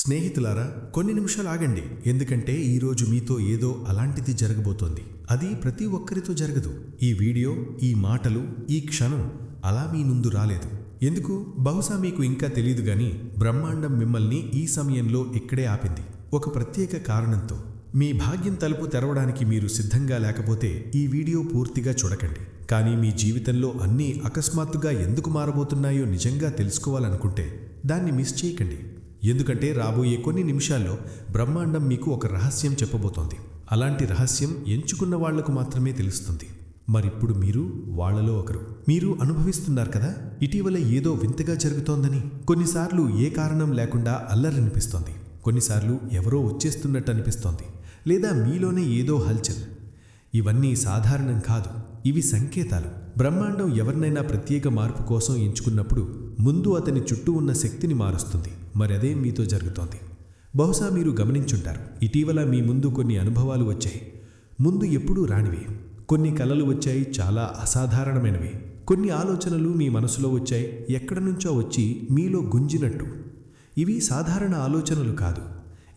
స్నేహితులారా కొన్ని నిమిషాలు ఆగండి. ఎందుకంటే ఈరోజు మీతో ఏదో అలాంటిది జరగబోతోంది. అది ప్రతి ఒక్కరితో జరగదు. ఈ వీడియో ఈ మాటలు ఈ క్షణం అలా మీ ముందు రాలేదు. ఎందుకు? బహుశా మీకు ఇంకా తెలియదు గాని బ్రహ్మాండం మిమ్మల్ని ఈ సమయంలో ఇక్కడే ఆపింది. ఒక ప్రత్యేక కారణంతో. మీ భాగ్యం తలుపు తెరవడానికి మీరు సిద్ధంగా లేకపోతే ఈ వీడియో పూర్తిగా చూడకండి. కానీ మీ జీవితంలో అన్నీ అకస్మాత్తుగా ఎందుకు మారబోతున్నాయో నిజంగా తెలుసుకోవాలనుకుంటే దాన్ని మిస్ చేయకండి. ఎందుకంటే రాబోయే కొన్ని నిమిషాల్లో బ్రహ్మాండం మీకు ఒక రహస్యం చెప్పబోతోంది. అలాంటి రహస్యం ఎంచుకున్న వాళ్ళకు మాత్రమే తెలుస్తుంది. మరిప్పుడు మీరు వాళ్ళలో ఒకరు. మీరు అనుభవిస్తున్నారు కదా? ఇటీవల ఏదో వింతగా జరుగుతోందని. కొన్నిసార్లు ఏ కారణం లేకుండా అల్లరనిపిస్తోంది. కొన్నిసార్లు ఎవరో వచ్చేస్తున్నట్టు అనిపిస్తోంది. లేదా మీలోనే ఏదో హల్చల్. ఇవన్నీ సాధారణం కాదు. ఇవి సంకేతాలు. బ్రహ్మాండం ఎవరినైనా ప్రత్యేక మార్పు కోసం ఎంచుకున్నప్పుడు ముందు అతని చుట్టూ ఉన్న శక్తిని మారుస్తుంది. మరదే మీతో జరుగుతోంది. బహుశా మీరు గమనించుంటారు ఇటీవల మీ ముందు కొన్ని అనుభవాలు వచ్చాయి. ముందు ఎప్పుడూ రానివి. కొన్ని కలలు వచ్చాయి చాలా అసాధారణమైనవి. కొన్ని ఆలోచనలు మీ మనసులో వచ్చాయి ఎక్కడి నుంచో వచ్చి మీలో గుంజినట్టు. ఇవి సాధారణ ఆలోచనలు కాదు.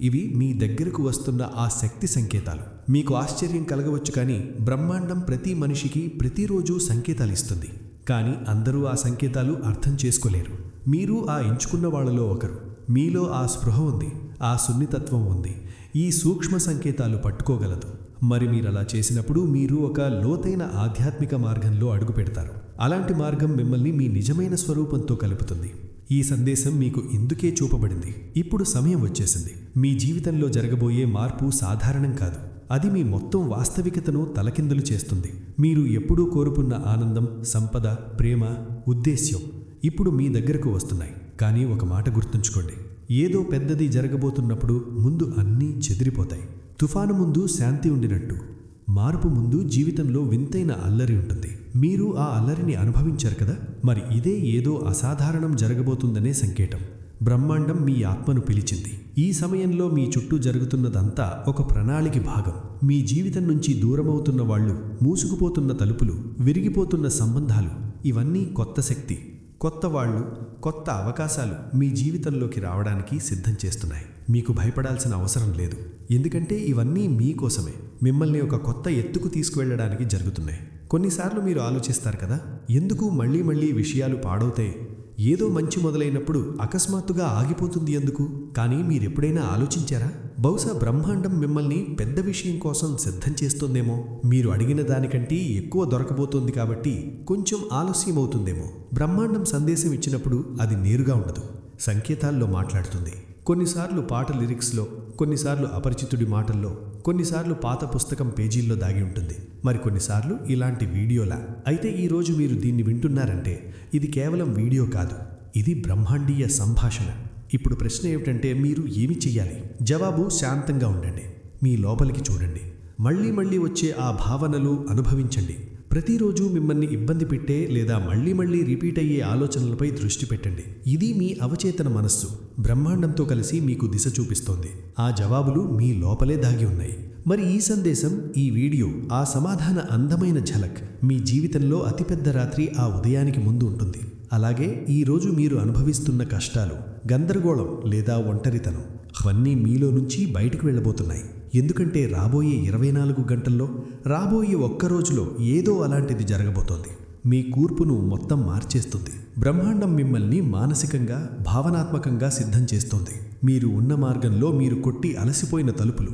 ఇవి మీ దగ్గరకు వస్తున్న ఆ శక్తి సంకేతాలు. మీకు ఆశ్చర్యం కలగవచ్చు కానీ బ్రహ్మాండం ప్రతి మనిషికి ప్రతిరోజు సంకేతాలు ఇస్తుంది. కానీ అందరూ ఆ సంకేతాలు అర్థం చేసుకోలేరు. మీరు ఆ ఎంచుకున్న వాళ్ళలో ఒకరు. మీలో ఆ స్పృహ ఉంది. ఆ సున్నితత్వం ఉంది. ఈ సూక్ష్మ సంకేతాలు పట్టుకోగలదు. మరి మీరు అలా చేసినప్పుడు మీరు ఒక లోతైన ఆధ్యాత్మిక మార్గంలో అడుగు పెడతారు. అలాంటి మార్గం మిమ్మల్ని మీ నిజమైన స్వరూపంతో కలుపుతుంది. ఈ సందేశం మీకు ఇందుకే చూపబడింది. ఇప్పుడు సమయం వచ్చేసింది. మీ జీవితంలో జరగబోయే మార్పు సాధారణం కాదు. అది మీ మొత్తం వాస్తవికతను తలకిందులు చేస్తుంది. మీరు ఎప్పుడూ కోరుకున్న ఆనందం సంపద ప్రేమ ఉద్దేశ్యం ఇప్పుడు మీ దగ్గరకు వస్తున్నాయి. కానీ ఒక మాట గుర్తుంచుకోండి. ఏదో పెద్దది జరగబోతున్నప్పుడు ముందు అన్నీ చెదిరిపోతాయి. తుఫాను ముందు శాంతి ఉండినట్టు. మార్పు ముందు జీవితంలో వింతైన అల్లరి ఉంటుంది. మీరు ఆ అల్లరిని అనుభవించారు కదా? మరి ఇదే ఏదో అసాధారణం జరగబోతుందనే సంకేతం. బ్రహ్మాండం మీ ఆత్మను పిలిచింది. ఈ సమయంలో మీ చుట్టూ జరుగుతున్నదంతా ఒక ప్రణాళిక భాగం. మీ జీవితం నుంచి దూరమవుతున్న వాళ్ళు మూసుకుపోతున్న తలుపులు విరిగిపోతున్న సంబంధాలు ఇవన్నీ కొత్త శక్తి. కొత్త వాళ్ళు కొత్త అవకాశాలు మీ జీవితంలోకి రావడానికి సిద్ధం చేస్తున్నాయి. మీకు భయపడాల్సిన అవసరం లేదు. ఎందుకంటే ఇవన్నీ మీకోసమే మిమ్మల్ని ఒక కొత్త ఎత్తుకు తీసుకువెళ్ళడానికి జరుగుతున్నాయి. కొన్నిసార్లు మీరు ఆలోచిస్తారు కదా ఎందుకు మళ్ళీ మళ్ళీ విషయాలు పాడవుతాయి? ఏదో మంచి మొదలైనప్పుడు అకస్మాత్తుగా ఆగిపోతుంది ఎందుకు? కానీ మీరెప్పుడైనా ఆలోచించారా? బహుశా బ్రహ్మాండం మిమ్మల్ని పెద్ద విషయం కోసం సిద్ధం చేస్తోందేమో. మీరు అడిగిన దానికంటే ఎక్కువ దొరకబోతోంది కాబట్టి కొంచెం ఆలస్యం అవుతుందేమో బ్రహ్మాండం సందేశం ఇచ్చినప్పుడు అది నేరుగా ఉండదు. సంకేతాల్లో మాట్లాడుతుంది. కొన్నిసార్లు పాట లిరిక్స్లో కొన్నిసార్లు అపరిచితుడి మాటల్లో కొన్నిసార్లు పాత పుస్తకం పేజీల్లో దాగి ఉంటుంది. మరి కొన్నిసార్లు ఇలాంటి వీడియోలా? అయితే ఈరోజు మీరు దీన్ని వింటున్నారంటే ఇది కేవలం వీడియో కాదు. ఇది బ్రహ్మాండీయ సంభాషణ. ఇప్పుడు ప్రశ్న ఏమిటంటే మీరు ఏమి చెయ్యాలి? జవాబు శాంతంగా ఉండండి. మీ లోపలికి చూడండి. మళ్ళీ మళ్ళీ వచ్చే ఆ భావనలు అనుభవించండి. ప్రతిరోజు మిమ్మల్ని ఇబ్బంది పెట్టే లేదా మళ్ళీ మళ్ళీ రిపీట్ అయ్యే ఆలోచనలపై దృష్టి పెట్టండి. ఇది మీ అవచేతన మనస్సు. బ్రహ్మాండంతో కలిసి మీకు దిశ చూపిస్తోంది. ఆ జవాబులు మీ లోపలే దాగి ఉన్నాయి. మరి ఈ సందేశం ఈ వీడియో ఆ సమాధాన అందమైన ఝలక్ మీ జీవితంలో అతిపెద్ద రాత్రి ఆ ఉదయానికి ముందు ఉంటుంది. అలాగే ఈరోజు మీరు అనుభవిస్తున్న కష్టాలు గందరగోళం లేదా ఒంటరితనం అవన్నీ మీలో నుంచి బయటకు వెళ్ళబోతున్నాయి. ఎందుకంటే రాబోయే ఇరవై నాలుగు గంటల్లో రాబోయే ఒక్క రోజులో ఏదో అలాంటిది జరగబోతోంది. మీ కూర్పును మొత్తం మార్చేస్తుంది. బ్రహ్మాండం మిమ్మల్ని మానసికంగా భావనాత్మకంగా సిద్ధం చేస్తోంది. మీరు ఉన్న మార్గంలో మీరు కొట్టి అలసిపోయిన తలుపులు.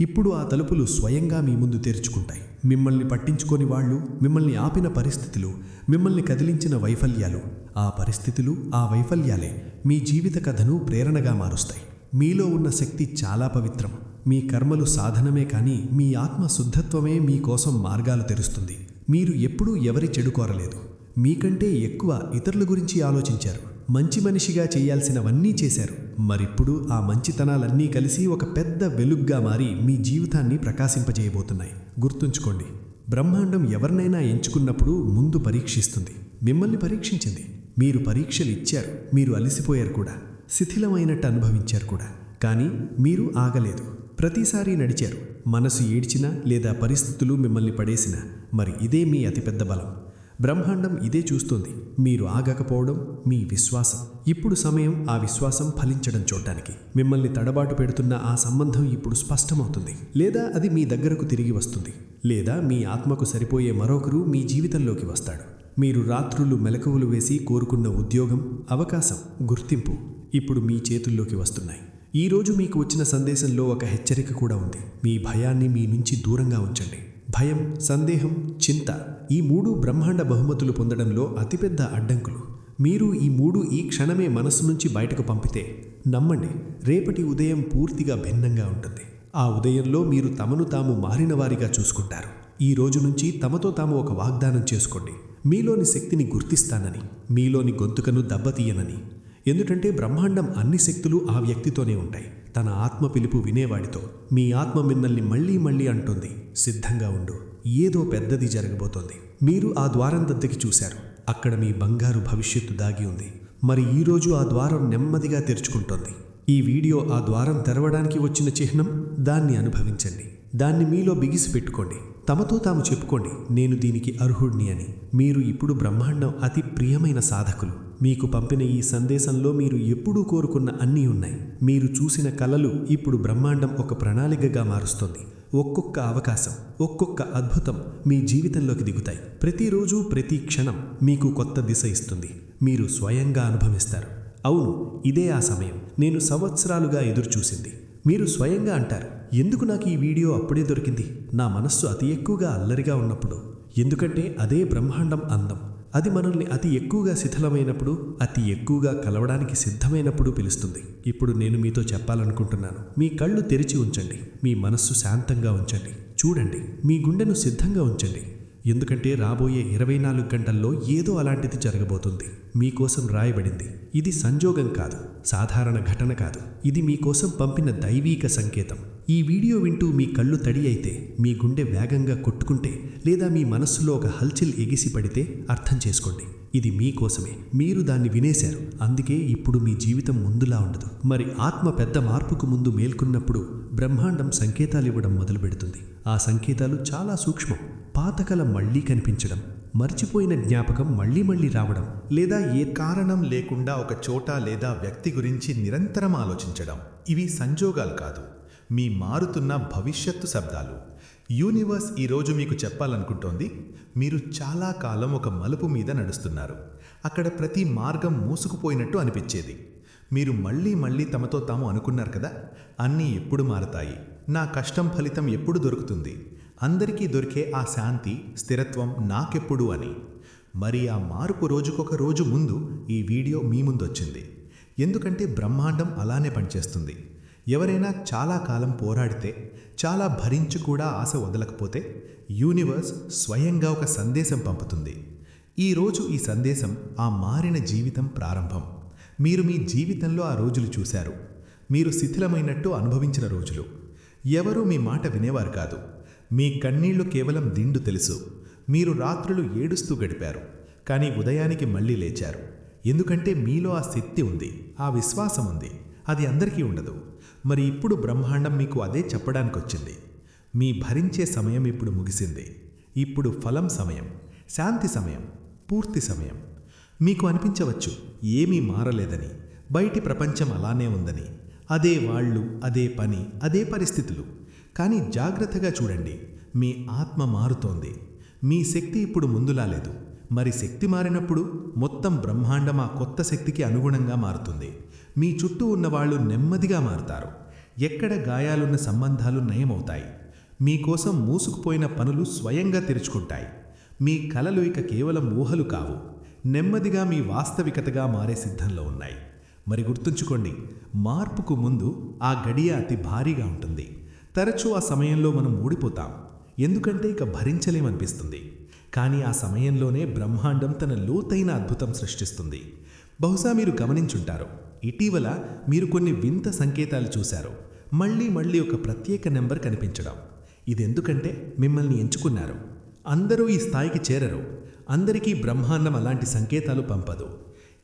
ఇప్పుడు ఆ తలుపులు స్వయంగా మీ ముందు తెరుచుకుంటాయి. మిమ్మల్ని పట్టించుకోని వాళ్ళు మిమ్మల్ని ఆపిన పరిస్థితులు మిమ్మల్ని కదిలించిన వైఫల్యాలు. ఆ పరిస్థితులు ఆ వైఫల్యాలే మీ జీవిత కథను ప్రేరణగా మారుస్తాయి. మీలో ఉన్న శక్తి చాలా పవిత్రం. మీ కర్మలు సాధనమే కానీ మీ ఆత్మ శుద్ధత్వమే మీకోసం మార్గాలు తెరుస్తుంది. మీరు ఎప్పుడూ ఎవరి చెడు కోరలేదు. మీకంటే ఎక్కువ ఇతరుల గురించి ఆలోచించారు. మంచి మనిషిగా చేయాల్సినవన్నీ చేశారు. మరిప్పుడు ఆ మంచితనాలన్నీ కలిసి ఒక పెద్ద వెలుగ్గా మారి మీ జీవితాన్ని ప్రకాశింపజేయబోతున్నాయి. గుర్తుంచుకోండి బ్రహ్మాండం ఎవరినైనా ఎంచుకున్నప్పుడు ముందు పరీక్షిస్తుంది. మిమ్మల్ని పరీక్షించింది. మీరు పరీక్షలు ఇచ్చారు. మీరు అలసిపోయారు కూడా. శిథిలమైనట్టు అనుభవించారు కూడా. కానీ మీరు ఆగలేదు. ప్రతిసారి నడిచారు. మనసు ఏడ్చినా లేదా పరిస్థితులు మిమ్మల్ని పడేసినా మరి ఇదే మీ అతిపెద్ద బలం. బ్రహ్మాండం ఇదే చూస్తుంది. మీరు ఆగకపోవడం మీ విశ్వాసం. ఇప్పుడు సమయం ఆ విశ్వాసం ఫలించడం చూడటానికి మిమ్మల్ని తడబాటు పెడుతున్న ఆ సంబంధం ఇప్పుడు స్పష్టమవుతుంది. లేదా అది మీ దగ్గరకు తిరిగి వస్తుంది. లేదా మీ ఆత్మకు సరిపోయే మరొకరు మీ జీవితంలోకి వస్తాడు. మీరు రాత్రులు మెలకువలు వేసి కోరుకున్న ఉద్యోగం అవకాశం గుర్తింపు ఇప్పుడు మీ చేతుల్లోకి వస్తున్నాయి. ఈ రోజు మీకు వచ్చిన సందేశంలో ఒక హెచ్చరిక కూడా ఉంది. మీ భయాన్ని మీ నుంచి దూరంగా ఉంచండి. భయం సందేహం చింత ఈ మూడు బ్రహ్మాండ బహుమతులు పొందడంలో అతిపెద్ద అడ్డంకులు. మీరు ఈ మూడు ఈ క్షణమే మనస్సు నుంచి బయటకు పంపితే నమ్మండి రేపటి ఉదయం పూర్తిగా భిన్నంగా ఉంటుంది. ఆ ఉదయంలో మీరు తమను తాము మారిన వారిగా చూసుకుంటారు. ఈ రోజు నుంచి తమతో తాము ఒక వాగ్దానం చేసుకోండి. మీలోని శక్తిని గుర్తిస్తానని మీలోని గొంతుకను దెబ్బతీయనని. ఎందుకంటే బ్రహ్మాండం అన్ని శక్తులు ఆ వ్యక్తితోనే ఉంటాయి. తన ఆత్మ పిలుపు వినేవాడితో మీ ఆత్మ మిన్నల్ని మళ్ళీ మళ్ళీ అంటుంది. సిద్ధంగా ఉండు. ఏదో పెద్దది జరగబోతోంది. మీరు ఆ ద్వారం దద్దకి చూశారు. అక్కడ మీ బంగారు భవిష్యత్తు దాగి ఉంది. మరి ఈరోజు ఆ ద్వారం నెమ్మదిగా తెరుచుకుంటోంది. ఈ వీడియో ఆ ద్వారం తెరవడానికి వచ్చిన చిహ్నం దాన్ని అనుభవించండి. దాన్ని మీలో బిగిసి పెట్టుకోండి. తమతో తాము చెప్పుకోండి. నేను దీనికి అర్హుడిని అని. మీరు ఇప్పుడు బ్రహ్మాండం అతి ప్రియమైన సాధకులు. మీకు పంపిన ఈ సందేశంలో మీరు ఎప్పుడూ కోరుకున్న అన్నీ ఉన్నాయి. మీరు చూసిన కలలు ఇప్పుడు బ్రహ్మాండం ఒక ప్రణాళికగా మారుస్తోంది. ఒక్కొక్క అవకాశం ఒక్కొక్క అద్భుతం మీ జీవితంలోకి దిగుతాయి. ప్రతిరోజు ప్రతి క్షణం మీకు కొత్త దిశ ఇస్తుంది. మీరు స్వయంగా అనుభవిస్తారు. అవును ఇదే ఆ సమయం. నేను సంవత్సరాలుగా ఎదురుచూసింది. మీరు స్వయంగా అంటారు ఎందుకు నాకు ఈ వీడియో అప్పుడే దొరికింది? నా మనస్సు అతి ఎక్కువగా అల్లరిగా ఉన్నప్పుడు. ఎందుకంటే అదే బ్రహ్మాండం అందం. అది మనల్ని అతి ఎక్కువగా శిథిలమైనప్పుడు అతి ఎక్కువగా కలవడానికి సిద్ధమైనప్పుడు పిలుస్తుంది. ఇప్పుడు నేను మీతో చెప్పాలనుకుంటున్నాను. మీ కళ్ళు తెరిచి ఉంచండి. మీ మనస్సు శాంతంగా ఉంచండి. చూడండి. మీ గుండెను సిద్ధంగా ఉంచండి. ఎందుకంటే రాబోయే ఇరవై నాలుగు గంటల్లో ఏదో అలాంటిది జరగబోతుంది. మీకోసం రాయబడింది. ఇది సంజోగం కాదు. సాధారణ ఘటన కాదు. ఇది మీకోసం పంపిన దైవీక సంకేతం. ఈ వీడియో వింటూ మీ కళ్ళు తడి అయితే మీ గుండె వేగంగా కొట్టుకుంటే లేదా మీ మనస్సులో ఒక హల్చిల్ ఎగిసి పడితే అర్థం చేసుకోండి. ఇది మీకోసమే మీరు దాన్ని వినేశారు. అందుకే ఇప్పుడు మీ జీవితం ముందులా ఉండదు. మరి ఆత్మ పెద్ద మార్పుకు ముందు మేల్కొన్నప్పుడు బ్రహ్మాండం సంకేతాలు ఇవ్వడం మొదలుపెడుతుంది. ఆ సంకేతాలు చాలా సూక్ష్మం. పాతకల మళ్ళీ కనిపించడం మర్చిపోయిన జ్ఞాపకం మళ్ళీ మళ్ళీ రావడం లేదా ఏ కారణం లేకుండా ఒక చోట లేదా వ్యక్తి గురించి నిరంతరం ఆలోచించడం ఇవి సంజోగాలు కాదు. మీ మారుతున్న భవిష్యత్తు శబ్దాలు. యూనివర్స్ ఈరోజు మీకు చెప్పాలనుకుంటోంది మీరు చాలా కాలం ఒక మలుపు మీద నడుస్తున్నారు. అక్కడ ప్రతి మార్గం మూసుకుపోయినట్టు అనిపించేది. మీరు మళ్ళీ మళ్ళీ తమతో తాము అనుకున్నారు కదా? అన్నీ ఎప్పుడు మారతాయి? నా కష్టం ఫలితం ఎప్పుడు దొరుకుతుంది? అందరికీ దొరికే ఆ శాంతి స్థిరత్వం నాకెప్పుడు అని. మరి ఆ మార్పు రోజుకొక రోజు ముందు ఈ వీడియో మీ ముందొచ్చింది. ఎందుకంటే బ్రహ్మాండం అలానే పనిచేస్తుంది. ఎవరైనా చాలా కాలం పోరాడితే చాలా భరించి కూడా ఆశ వదలకపోతే యూనివర్స్ స్వయంగా ఒక సందేశం పంపుతుంది. ఈరోజు ఈ సందేశం ఆ మారిన జీవితం ప్రారంభం. మీరు మీ జీవితంలో ఆ రోజులు చూశారు. మీరు శిథిలమైనట్టు అనుభవించిన రోజులు. ఎవరూ మీ మాట వినేవారు కాదు. మీ కన్నీళ్ళు కేవలం దిండు తెలుసు. మీరు రాత్రులు ఏడుస్తూ గడిపారు. కానీ ఉదయానికి మళ్ళీ లేచారు. ఎందుకంటే మీలో ఆ శక్తి ఉంది. ఆ విశ్వాసం ఉంది. అది అందరికీ ఉండదు. మరి ఇప్పుడు బ్రహ్మాండం మీకు అదే చెప్పడానికి వచ్చింది మీ భరించే సమయం ఇప్పుడు ముగిసింది. ఇప్పుడు ఫలం సమయం. శాంతి సమయం. పూర్తి సమయం. మీకు అనిపించవచ్చు ఏమీ మారలేదని బయటి ప్రపంచం అలానే ఉందని. అదే వాళ్ళు అదే పని అదే పరిస్థితులు. కానీ జాగ్రత్తగా చూడండి మీ ఆత్మ మారుతోంది. మీ శక్తి ఇప్పుడు ముందులా లేదు. మరి శక్తి మారినప్పుడు మొత్తం బ్రహ్మాండం ఆ కొత్త శక్తికి అనుగుణంగా మారుతుంది. మీ చుట్టూ ఉన్నవాళ్ళు నెమ్మదిగా మారుతారు. ఎక్కడ గాయాలున్న సంబంధాలు నయమవుతాయి. మీకోసం మూసుకుపోయిన పనులు స్వయంగా తెరుచుకుంటాయి. మీ కలలు ఇక కేవలం ఊహలు కావు. నెమ్మదిగా మీ వాస్తవికతగా మారే సిద్ధంలో ఉన్నాయి. మరి గుర్తుంచుకోండి మార్పుకు ముందు ఆ గడియ అతి భారీగా ఉంటుంది. తరచూ ఆ సమయంలో మనం ఊడిపోతాం ఎందుకంటే ఇక భరించలేమనిపిస్తుంది. కానీ ఆ సమయంలోనే బ్రహ్మాండం తన లోతైన అద్భుతం సృష్టిస్తుంది. బహుశా మీరు గమనించుంటారు ఇటీవల మీరు కొన్ని వింత సంకేతాలు చూశారు. మళ్ళీ మళ్ళీ ఒక ప్రత్యేక నెంబర్ కనిపించడం. ఇది ఎందుకంటే మిమ్మల్ని ఎంచుకున్నారు. అందరూ ఈ స్థాయికి చేరరు. అందరికీ బ్రహ్మాండం అలాంటి సంకేతాలు పంపదు.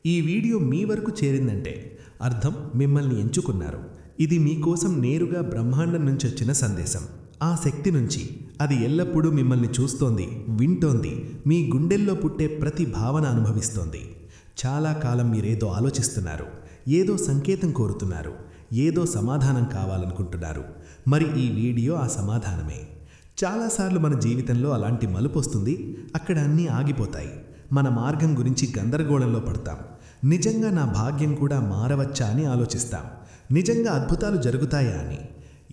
ఈ వీడియో మీ వరకు చేరిందంటే అర్థం మిమ్మల్ని ఎంచుకున్నారు. ఇది మీకోసం నేరుగా బ్రహ్మాండం నుంచి వచ్చిన సందేశం. ఆ శక్తి నుంచి అది ఎల్లప్పుడూ మిమ్మల్ని చూస్తోంది వింటోంది మీ గుండెల్లో పుట్టే ప్రతి భావన అనుభవిస్తోంది. చాలా కాలం మీరేదో ఆలోచిస్తున్నారు ఏదో సంకేతం కోరుతున్నారు ఏదో సమాధానం కావాలనుకుంటున్నారు. మరి ఈ వీడియో ఆ సమాధానమే. చాలాసార్లు మన జీవితంలో అలాంటి మలుపు వస్తుంది. అక్కడ అన్నీ ఆగిపోతాయి. మన మార్గం గురించి గందరగోళంలో పడతాం. నిజంగా నా భాగ్యం కూడా మారవచ్చా అని ఆలోచిస్తాం. నిజంగా అద్భుతాలు జరుగుతాయా అని.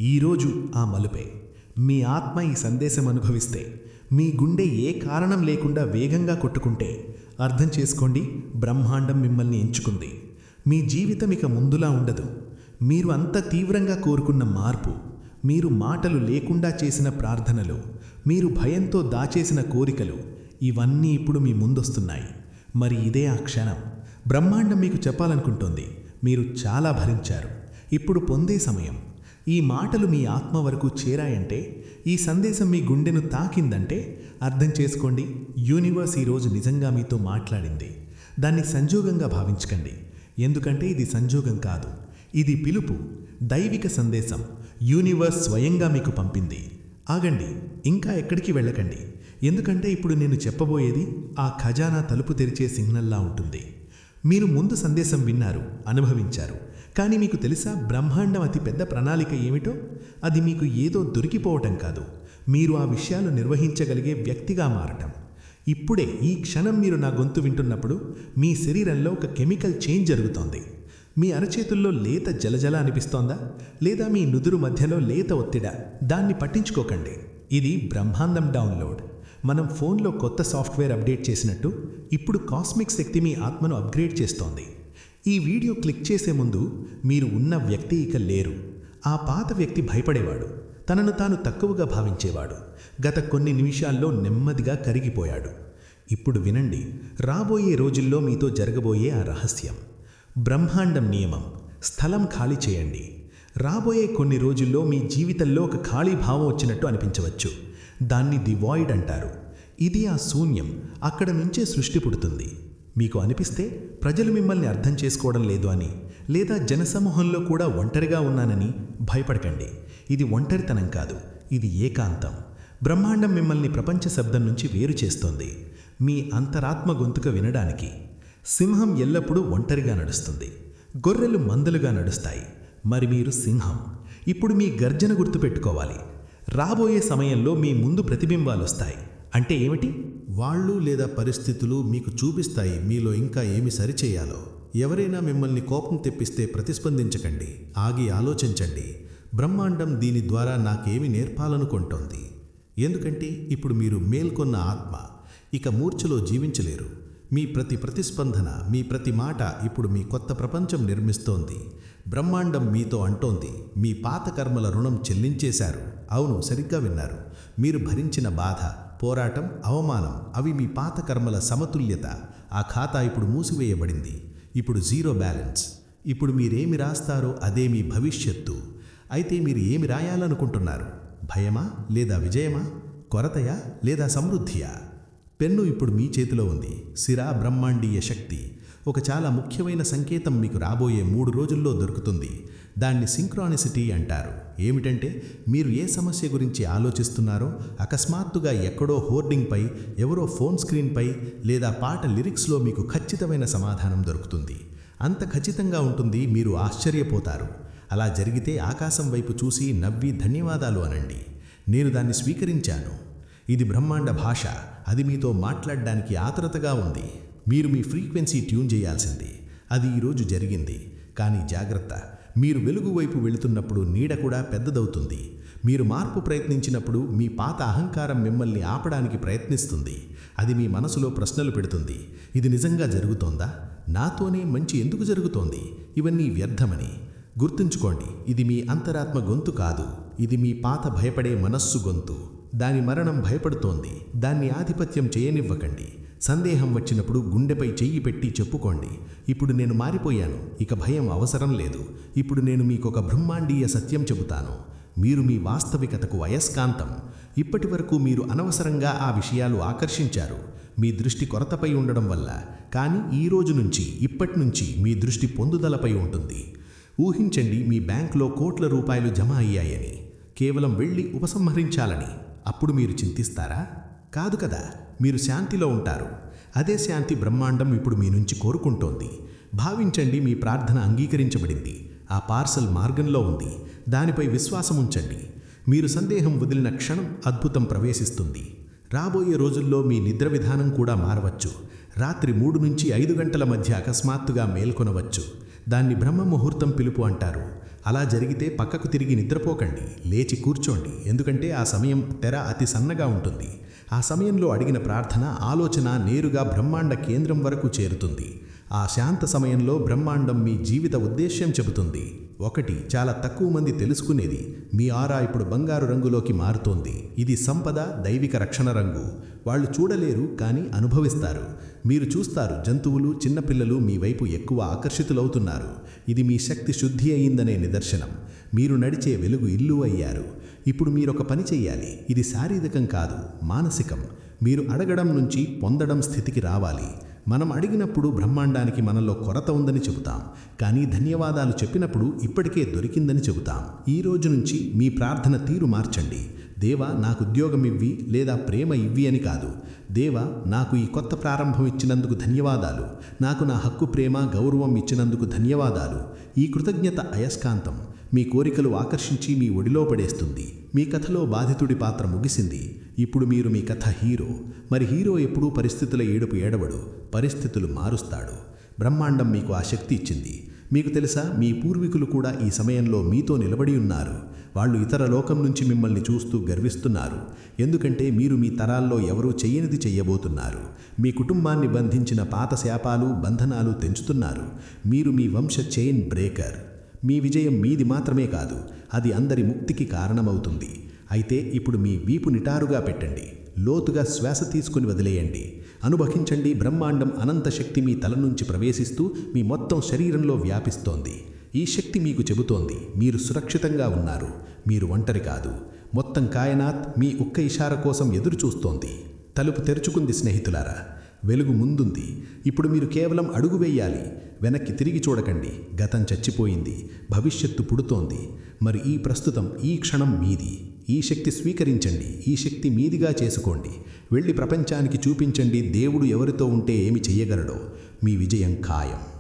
ఈరోజు ఆ మలుపే. మీ ఆత్మ ఈ సందేశం అనుభవిస్తే మీ గుండె ఏ కారణం లేకుండా వేగంగా కొట్టుకుంటే అర్థం చేసుకోండి బ్రహ్మాండం మిమ్మల్ని ఎంచుకుంది. మీ జీవితం ఇక ముందులా ఉండదు. మీరు అంత తీవ్రంగా కోరుకున్న మార్పు మీరు మాటలు లేకుండా చేసిన ప్రార్థనలు మీరు భయంతో దాచేసిన కోరికలు ఇవన్నీ ఇప్పుడు మీ ముందొస్తున్నాయి. మరి ఇదే ఆ క్షణం. బ్రహ్మాండం మీకు చెప్పాలనుకుంటోంది. మీరు చాలా భరించారు. ఇప్పుడు పొందే సమయం. ఈ మాటలు మీ ఆత్మ వరకు చేరాయంటే ఈ సందేశం మీ గుండెను తాకిందంటే అర్థం చేసుకోండి యూనివర్స్ ఈరోజు నిజంగా మీతో మాట్లాడింది. దాన్ని సంజోగంగా భావించకండి. ఎందుకంటే ఇది సంజోగం కాదు. ఇది పిలుపు దైవిక సందేశం. యూనివర్స్ స్వయంగా మీకు పంపింది. ఆగండి ఇంకా ఎక్కడికి వెళ్ళకండి. ఎందుకంటే ఇప్పుడు నేను చెప్పబోయేది ఆ ఖజానా తలుపు తెరిచే సిగ్నల్లా ఉంటుంది. మీరు ముందు సందేశం విన్నారు అనుభవించారు. కానీ మీకు తెలుసా బ్రహ్మాండం అతి పెద్ద ప్రణాళిక ఏమిటో? అది మీకు ఏదో దొరికిపోవటం కాదు. మీరు ఆ విషయాలు నిర్వహించగలిగే వ్యక్తిగా మారటం. ఇప్పుడే ఈ క్షణం మీరు నా గొంతు వింటున్నప్పుడు మీ శరీరంలో ఒక కెమికల్ చేంజ్ జరుగుతోంది. మీ అరచేతుల్లో లేత జలజల అనిపిస్తోందా? లేదా మీ నుదురు మధ్యలో లేత ఒత్తిడా? దాన్ని పట్టించుకోకండి. ఇది బ్రహ్మాండం డౌన్లోడ్. మనం ఫోన్లో కొత్త సాఫ్ట్వేర్ అప్డేట్ చేసినట్టు ఇప్పుడు కాస్మిక్ శక్తి మీ ఆత్మను అప్గ్రేడ్ చేస్తోంది. ఈ వీడియో క్లిక్ చేసే ముందు మీరు ఉన్న వ్యక్తి ఇక లేరు. ఆ పాత వ్యక్తి భయపడేవాడు. తనను తాను తక్కువగా భావించేవాడు. గత కొన్ని నిమిషాల్లో నెమ్మదిగా కరిగిపోయాడు. ఇప్పుడు వినండి రాబోయే రోజుల్లో మీతో జరగబోయే ఆ రహస్యం. బ్రహ్మాండం నియమం. స్థలం ఖాళీ చేయండి. రాబోయే కొన్ని రోజుల్లో మీ జీవితంలో ఒక ఖాళీ భావం వచ్చినట్టు అనిపించవచ్చు. దాన్ని ది వాయిడ్ అంటారు. ఇది ఆ శూన్యం. అక్కడ నుంచే సృష్టి పుడుతుంది. మీకు అనిపిస్తే ప్రజలు మిమ్మల్ని అర్థం చేసుకోవడం లేదు అని లేదా జనసమూహంలో కూడా ఒంటరిగా ఉన్నానని భయపడకండి. ఇది ఒంటరితనం కాదు. ఇది ఏకాంతం. బ్రహ్మాండం మిమ్మల్ని ప్రపంచ శబ్దం నుంచి వేరు చేస్తోంది. మీ అంతరాత్మ గొంతుక వినడానికి. సింహం ఎల్లప్పుడూ ఒంటరిగా నడుస్తుంది. గొర్రెలు మందలుగా నడుస్తాయి. మరి మీరు సింహం? ఇప్పుడు మీ గర్జన గుర్తుపెట్టుకోవాలి రాబోయే సమయంలో మీ ముందు ప్రతిబింబాలు వస్తాయి అంటే ఏమిటి? వాళ్ళు లేదా పరిస్థితులు మీకు చూపిస్తాయి. మీలో ఇంకా ఏమి సరిచేయాలో. ఎవరైనా మిమ్మల్ని కోపం తెప్పిస్తే ప్రతిస్పందించకండి. ఆగి ఆలోచించండి. బ్రహ్మాండం దీని ద్వారా నాకేమి నేర్పాలనుకుంటోంది. ఎందుకంటే ఇప్పుడు మీరు మేల్కొన్న ఆత్మ. ఇక మూర్ఛలో జీవించలేరు. మీ ప్రతి ప్రతిస్పందన మీ ప్రతి మాట ఇప్పుడు మీ కొత్త ప్రపంచం నిర్మిస్తోంది. బ్రహ్మాండం మీతో అంటోంది. మీ పాత కర్మల రుణం చెల్లించేశారు. అవును సరిగ్గా విన్నారు. మీరు భరించిన బాధ పోరాటం అవమానం అవి మీ పాత కర్మల సమతుల్యత. ఆ ఖాతా ఇప్పుడు మూసివేయబడింది. ఇప్పుడు జీరో బ్యాలెన్స్. ఇప్పుడు మీరేమి రాస్తారో అదే మీ భవిష్యత్తు. అయితే మీరు ఏమి రాయాలనుకుంటున్నారు? భయమా లేదా విజయమా? కొరతయా లేదా సమృద్ధియా? పెన్ను ఇప్పుడు మీ చేతిలో ఉంది. సిరా బ్రహ్మాండీయ శక్తి. ఒక చాలా ముఖ్యమైన సంకేతం మీకు రాబోయే మూడు రోజుల్లో దొరుకుతుంది. దాన్ని సింక్రానిసిటీ అంటారు. ఏమిటంటే మీరు ఏ సమస్య గురించి ఆలోచిస్తున్నారో అకస్మాత్తుగా ఎక్కడో హోర్డింగ్పై ఎవరో ఫోన్ స్క్రీన్పై లేదా పాట లిరిక్స్లో మీకు ఖచ్చితమైన సమాధానం దొరుకుతుంది. అంత ఖచ్చితంగా ఉంటుంది మీరు ఆశ్చర్యపోతారు. అలా జరిగితే ఆకాశం వైపు చూసి నవ్వి ధన్యవాదాలు అనండి. నేను దాన్ని స్వీకరించాను. ఇది బ్రహ్మాండ భాష. అది మీతో మాట్లాడడానికి ఆతృతగా ఉంది. మీరు మీ ఫ్రీక్వెన్సీ ట్యూన్ చేయాల్సింది. అది ఈరోజు జరిగింది. కానీ జాగ్రత్త. మీరు వెలుగు వైపు వెళుతున్నప్పుడు నీడ కూడా పెద్దదవుతుంది. మీరు మార్పు ప్రయత్నించినప్పుడు మీ పాత అహంకారం మిమ్మల్ని ఆపడానికి ప్రయత్నిస్తుంది. అది మీ మనసులో ప్రశ్నలు పెడుతుంది. ఇది నిజంగా జరుగుతోందా? నాతోనే మంచి ఎందుకు జరుగుతోంది? ఇవన్నీ వ్యర్థమని. గుర్తుంచుకోండి. ఇది మీ అంతరాత్మ గొంతు కాదు. ఇది మీ పాత భయపడే మనస్సు గొంతు. దాని మరణం భయపడుతోంది. దాన్ని ఆధిపత్యం చేయనివ్వకండి. సందేహం వచ్చినప్పుడు గుండెపై చెయ్యి పెట్టి చెప్పుకోండి. ఇప్పుడు నేను మారిపోయాను. ఇక భయం అవసరం లేదు. ఇప్పుడు నేను మీకొక బ్రహ్మాండీయ సత్యం చెబుతాను. మీరు మీ వాస్తవికతకు అయస్కాంతం ఇప్పటి వరకు మీరు అనవసరంగా ఆ విషయాలు ఆకర్షించారు. మీ దృష్టి కొరతపై ఉండడం వల్ల. కానీ ఈ రోజు నుంచి ఇప్పటి నుంచి మీ దృష్టి పొందుదలపై ఉంటుంది. ఊహించండి మీ బ్యాంకులో కోట్ల రూపాయలు జమ అయ్యాయని. కేవలం వెళ్ళి ఉపసంహరించాలని. అప్పుడు మీరు చింతిస్తారా? కాదు కదా మీరు శాంతిలో ఉంటారు. అదే శాంతి బ్రహ్మాండం ఇప్పుడు మీ నుంచి కోరుకుంటోంది. భావించండి మీ ప్రార్థన అంగీకరించబడింది. ఆ పార్సల్ మార్గంలో ఉంది. దానిపై విశ్వాసం ఉంచండి. మీరు సందేహం వదిలిన క్షణం అద్భుతం ప్రవేశిస్తుంది. రాబోయే రోజుల్లో మీ నిద్ర విధానం కూడా మారవచ్చు. రాత్రి మూడు నుంచి ఐదు గంటల మధ్య అకస్మాత్తుగా మేల్కొనవచ్చు. దాన్ని బ్రహ్మ ముహూర్తం పిలుపు అంటారు. అలా జరిగితే పక్కకు తిరిగి నిద్రపోకండి లేచి కూర్చోండి. ఎందుకంటే ఆ సమయం తెర అతి సన్నగా ఉంటుంది. ఆ సమయంలో అడిగిన ప్రార్థన ఆలోచన నేరుగా బ్రహ్మాండ కేంద్రం వరకు చేరుతుంది. ఆ శాంత సమయంలో బ్రహ్మాండం మీ జీవిత ఉద్దేశ్యం చెబుతుంది. ఒకటి చాలా తక్కువ మంది తెలుసుకునేది మీ ఆరా ఇప్పుడు బంగారు రంగులోకి మారుతోంది. ఇది సంపద దైవిక రక్షణ రంగు. వాళ్ళు చూడలేరు కానీ అనుభవిస్తారు. మీరు చూస్తారు జంతువులు చిన్నపిల్లలు మీ వైపు ఎక్కువ ఆకర్షితులవుతున్నారు. ఇది మీ శక్తి శుద్ధి అయిందనే నిదర్శనం. మీరు నడిచే వెలుగు ఇల్లు అయ్యారు. ఇప్పుడు మీరొక పని చెయ్యాలి. ఇది శారీరకం కాదు మానసికం. మీరు అడగడం నుంచి పొందడం స్థితికి రావాలి. మనం అడిగినప్పుడు బ్రహ్మాండానికి మనలో కొరత ఉందని చెబుతాం. కానీ ధన్యవాదాలు చెప్పినప్పుడు ఇప్పటికే దొరికిందని చెబుతాం. ఈ రోజు నుంచి మీ ప్రార్థన తీరు మార్చండి. దేవా నాకు ఉద్యోగం ఇవ్వి లేదా ప్రేమ ఇవ్వి అని కాదు. దేవా నాకు ఈ కొత్త ప్రారంభం ఇచ్చినందుకు ధన్యవాదాలు. నాకు నా హక్కు ప్రేమ గౌరవం ఇచ్చినందుకు ధన్యవాదాలు. ఈ కృతజ్ఞత అయస్కాంతం. మీ కోరికలు ఆకర్షించి మీ ఒడిలో పడేస్తుంది. మీ కథలో బాధితుడి పాత్ర ముగిసింది. ఇప్పుడు మీరు మీ కథ హీరో. మరి హీరో ఎప్పుడూ పరిస్థితుల ఏడుపు ఏడవడు. పరిస్థితులు మారుస్తాడు. బ్రహ్మాండం మీకు ఆ శక్తి ఇచ్చింది. మీకు తెలుసా మీ పూర్వీకులు కూడా ఈ సమయంలో మీతో నిలబడి ఉన్నారు. వాళ్ళు ఇతర లోకం నుంచి మిమ్మల్ని చూస్తూ గర్విస్తున్నారు. ఎందుకంటే మీరు మీ తరాల్లో ఎవరూ చెయ్యనిది చెయ్యబోతున్నారు. మీ కుటుంబాన్ని బంధించిన పాత శాపాలు బంధనాలు తెంచుతున్నారు. మీరు మీ వంశ చైన్ బ్రేకర్ మీ విజయం మీది మాత్రమే కాదు అది అందరి ముక్తికి కారణమవుతుంది. అయితే ఇప్పుడు మీ వీపు నిటారుగా పెట్టండి లోతుగా శ్వాస తీసుకుని వదిలేయండి. అనుభవించండి బ్రహ్మాండం అనంత శక్తి మీ తల నుంచి ప్రవేశిస్తూ మీ మొత్తం శరీరంలో వ్యాపిస్తోంది. ఈ శక్తి మీకు చెబుతోంది మీరు సురక్షితంగా ఉన్నారు మీరు ఒంటరి కాదు. మొత్తం కాయనాథ్ మీ ఒక్క ఇషార కోసం ఎదురు చూస్తోంది తలుపు తెరుచుకుంది స్నేహితులారా వెలుగు ముందుంది. ఇప్పుడు మీరు కేవలం అడుగు వేయాలి. వెనక్కి తిరిగి చూడకండి. గతం చచ్చిపోయింది. భవిష్యత్తు పుడుతోంది. మరి ఈ ప్రస్తుతం ఈ క్షణం మీది. ఈ శక్తి స్వీకరించండి. ఈ శక్తి మీదిగా చేసుకోండి. వెళ్ళి ప్రపంచానికి చూపించండి దేవుడు ఎవరితో ఉంటే ఏమి చెయ్యగలడో మీ విజయం ఖాయం.